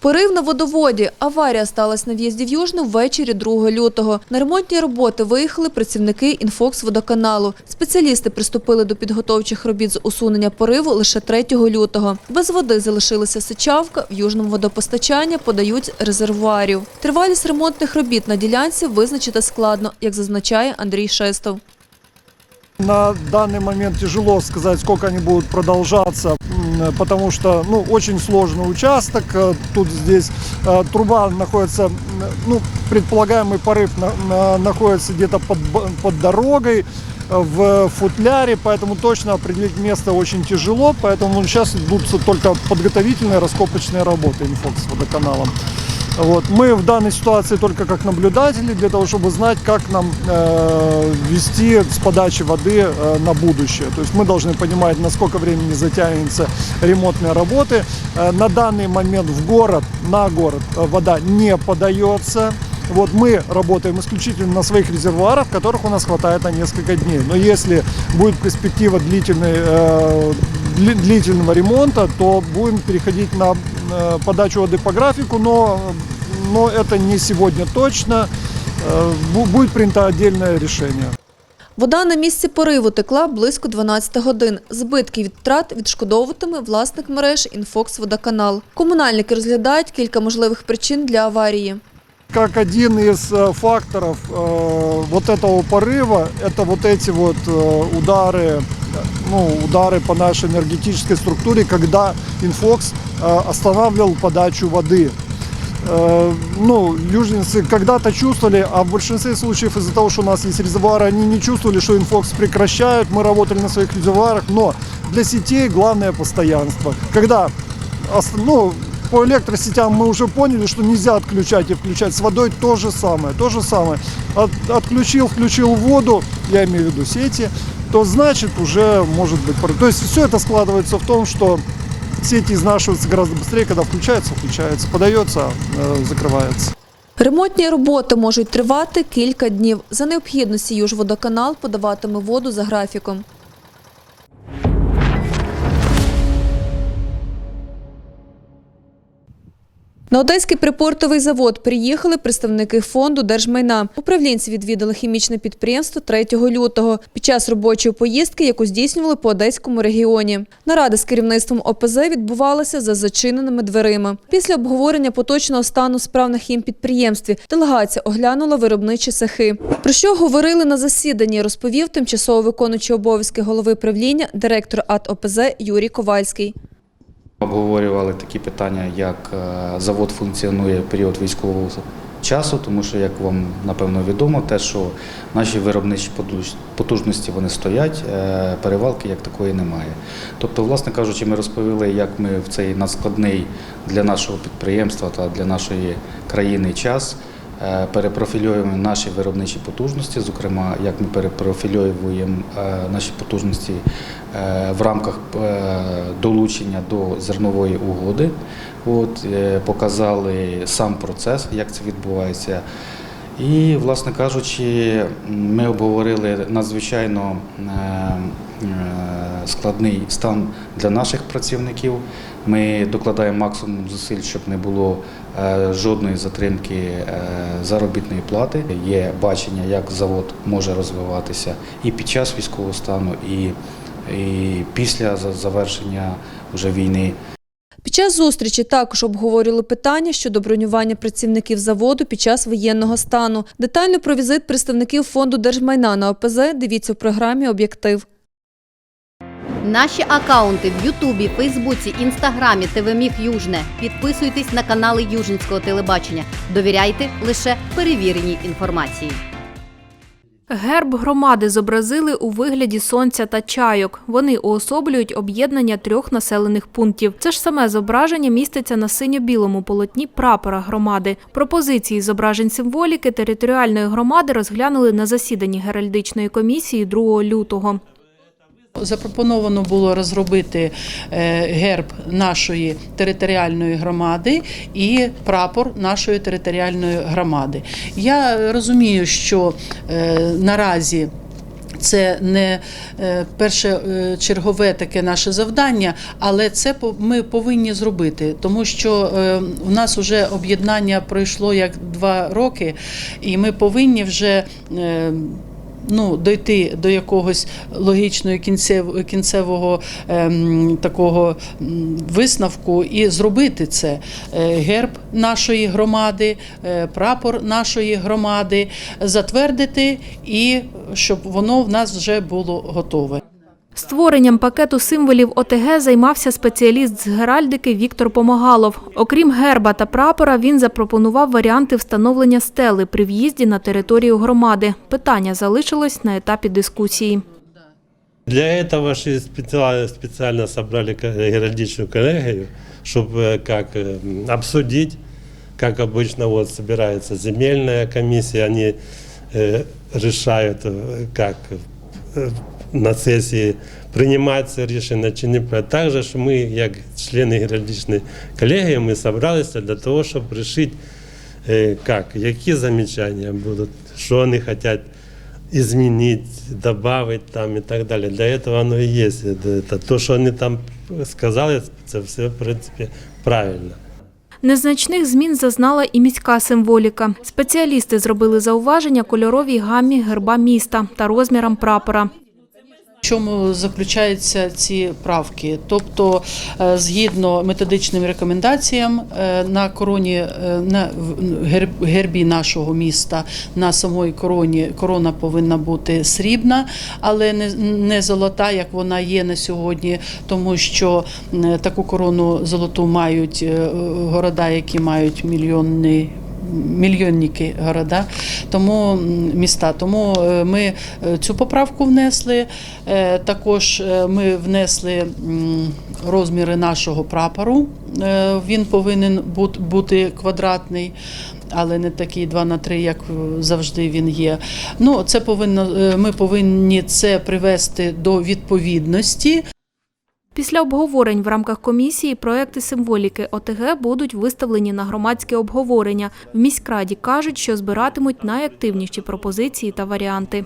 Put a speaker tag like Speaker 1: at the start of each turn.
Speaker 1: Порив на водоводі. Аварія сталася на в'їзді в Южну ввечері 2 лютого. На ремонтні роботи виїхали працівники інфокс-водоканалу. Спеціалісти приступили до підготовчих робіт з усунення пориву лише 3 лютого. Без води залишилася сичавка, в Южному водопостачання подають резервуарів. Тривалість ремонтних робіт на ділянці визначити складно, як зазначає Андрій Шестов.
Speaker 2: На данный момент тяжело сказать, сколько они будут продолжаться, потому что ну, очень сложный участок. Э, Тут здесь э, труба находится, м, ну, предполагаемый порыв на- на- находится где-то под, б- под дорогой э, в футляре, поэтому точно определить место очень тяжело, поэтому сейчас идут только подготовительные раскопочные работы инфокс с водоканалом. Вот. Мы в данной ситуации только как наблюдатели для того, чтобы знать, как нам э, вести с подачи воды э, на будущее. То есть мы должны понимать, на сколько времени затянется ремонтные работы. Э, на данный момент в город, на город э, вода не подается. Вот мы работаем исключительно на своих резервуарах, которых у нас хватает на несколько дней. Но если будет перспектива длительной, э, дли- длительного ремонта, то будем переходить на подачу воды по графику, но, но это не сегодня точно. Э, бу- Будет принято отдельное решение.
Speaker 1: Вода на місці пориву текла близько 12 годин. Збитки від втрат відшкодовуватиме власник мереж «Інфокс Водоканал». Комунальники розглядають кілька можливих причин для аварії.
Speaker 2: Как один из э, факторов э, вот этого порыва, это вот эти вот э, удары, э, ну, удары по нашей энергетической структуре, когда Инфокс э, останавливал подачу воды. Э, ну, южницы когда-то чувствовали, а в большинстве случаев из-за того, что у нас есть резервуары, они не чувствовали, что инфокс прекращают. Мы работали на своих резервуарах, но для сетей главное постоянство. Когда ну, по электросетям мы уже поняли, что нельзя отключать и включать. С водой то же самое, то же самое. От- отключил, включил воду, я имею в виду сети, то значит уже может быть... пор- То есть все это складывается в том, что сети изнашиваются гораздо быстрее, когда включается, включается, подается, э, закрывается.
Speaker 1: Ремонтні роботи можуть тривати кілька днів. За необхідності Южводоканал подаватиме воду за графіком. На Одеський припортовий завод приїхали представники фонду держмайна. Управлінці відвідали хімічне підприємство 3 лютого під час робочої поїздки, яку здійснювали по Одеському регіоні. Нарада з керівництвом ОПЗ відбувалася за зачиненими дверима. Після обговорення поточного стану справ на хімпідприємстві делегація оглянула виробничі цехи. Про що говорили на засіданні, розповів тимчасово виконуючий обов'язки голови правління, директор АТ ОПЗ Юрій Ковальський.
Speaker 3: Обговорювали такі питання, як е, завод функціонує в період військового часу, тому що, як вам напевно відомо, те, що наші виробничі потуж- потужності вони стоять, е, перевалки як такої немає. Тобто, власне кажучи, ми розповіли, як ми в цей надскладний для нашого підприємства та для нашої країни час. Е, Перепрофільовуємо наші виробничі потужності, зокрема, як ми перепрофільовуємо е, наші потужності е, в рамках долучення до зернової угоди. От, показали сам процес, як це відбувається. І, власне кажучи, ми обговорили надзвичайно складний стан для наших працівників. Ми докладаємо максимум зусиль, щоб не було е, жодної затримки е, заробітної плати. Є бачення, як завод може розвиватися і під час військового стану, і, і після завершення вже війни.
Speaker 1: Під час зустрічі також обговорювали питання щодо бронювання працівників заводу під час воєнного стану. Детально про візит представників фонду держмайна на ОПЗ дивіться в програмі Об'єктив.
Speaker 4: Наші акаунти в Ютубі, Фейсбуці, Інстаграмі, ТВ Южне. Підписуйтесь на канали Южницького телебачення. Довіряйте лише перевіреній інформації.
Speaker 5: Герб громади зобразили у вигляді сонця та чайок. Вони уособлюють об'єднання трьох населених пунктів. Це ж саме зображення міститься на синьо-білому полотні прапора громади. Пропозиції зображень символіки територіальної громади розглянули на засіданні геральдичної комісії 2 лютого.
Speaker 6: Запропоновано було розробити е, герб нашої територіальної громади і прапор нашої територіальної громади. Я розумію, що е, наразі Це не е, перше чергове таке наше завдання, але це ми повинні зробити, тому що у нас вже об'єднання пройшло як два роки, і ми повинні вже. Ну, дойти до якогось логічного кінцевого кінцевого ем, такого висновку і зробити це. Е, герб нашої громади, е, прапор нашої громади, затвердити і щоб воно в нас вже було готове.
Speaker 5: Створенням пакету символів ОТГ займався спеціаліст з геральдики Віктор Помагалов. Окрім герба та прапора, він запропонував варіанти встановлення стели при в'їзді на територію громади. Питання залишилось на етапі дискусії.
Speaker 7: Для этого же специально, специально собрали ко- геральдичную коллегию, чтобы как э, м, обсудить, как обычно вот собирается земельная комиссия, они э, решают, э, как э, на сессии приймається рішення чи не приймати. Також що ми, як члени геральдичної колегії, ми зібралися для того, щоб вирішити, е, як, які замічання будуть, що вони хочуть изменить, добавить там и так далее. Для этого оно и есть. Это, это то, что они там сказали, це все, в принципі, правильно.
Speaker 5: Незначних змін зазнала і міська символіка. Спеціалісти зробили зауваження кольоровій гамі герба міста та розмірам прапора.
Speaker 6: Чому заключаються ці правки? Тобто, е, згідно методичним рекомендаціям, е, на короні е, на гербі нашого міста на самої короні корона повинна бути срібна, але не, золота, як вона є на сьогодні, тому що таку корону золоту мають города, які мають мільйонний мільйонники города, тому міста. Тому е, ми е, цю поправку внесли. Е, Також ми внесли розміри нашого прапору. Він повинен бути квадратний. Але не такий 2 на 3, як завжди він є. Ну, це повинно, ми повинні це привести до відповідності.
Speaker 5: Після обговорень в рамках комісії проекти символіки ОТГ будуть виставлені на громадське обговорення. В міськраді кажуть, що збиратимуть найактивніші пропозиції та варіанти.